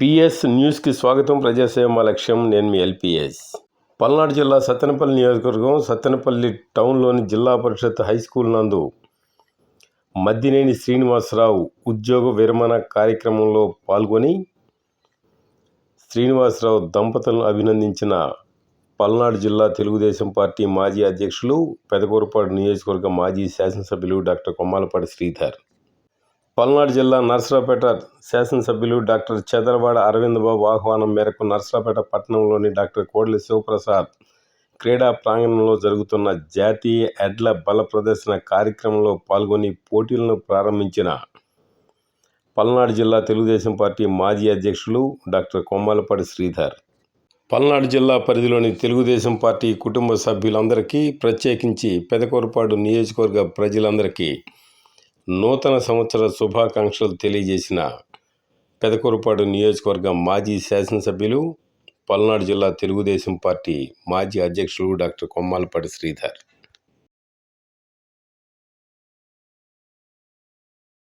PS న్యూస్కి స్వాగతం. ప్రజాసేవ లక్ష్యం నేను మీ ఎల్పిఎస్. పల్నాడు జిల్లా సత్తెనపల్లి నియోజకవర్గం సత్తెనపల్లి టౌన్లోని జిల్లా పరిషత్ హై స్కూల్ నందు మద్దినేని శ్రీనివాసరావు ఉద్యోగ విరమణ కార్యక్రమంలో పాల్గొని శ్రీనివాసరావు దంపతులను అభినందించిన పల్నాడు జిల్లా తెలుగుదేశం పార్టీ మాజీ అధ్యక్షులు పెదకూరపాడు నియోజకవర్గ మాజీ శాసనసభ్యులు డాక్టర్ కొమ్మాలపాటి శ్రీధర్. పల్నాడు జిల్లా నర్సరావుపేట శాసనసభ్యులు డాక్టర్ చదరవాడ అరవింద్ బాబు ఆహ్వానం మేరకు నర్సరావుపేట పట్టణంలోని డాక్టర్ కోడలి శివప్రసాద్ క్రీడా ప్రాంగణంలో జరుగుతున్న జాతీయ ఎడ్ల బల ప్రదర్శన కార్యక్రమంలో పాల్గొని పోటీలను ప్రారంభించిన పల్నాడు జిల్లా తెలుగుదేశం పార్టీ మాజీ అధ్యక్షులు డాక్టర్ కొమ్మాలపాటి శ్రీధర్. పల్నాడు జిల్లా పరిధిలోని తెలుగుదేశం పార్టీ కుటుంబ సభ్యులందరికీ ప్రత్యేకించి పెదకూరపాడు నియోజకవర్గ ప్రజలందరికీ నూతన సంవత్సర శుభాకాంక్షలు తెలియజేసిన పెదకూరుపాడు నియోజకవర్గ మాజీ శాసనసభ్యులు పల్నాడు జిల్లా తెలుగుదేశం పార్టీ మాజీ అధ్యక్షులు డాక్టర్ కొమ్మాలపాటి శ్రీధర్.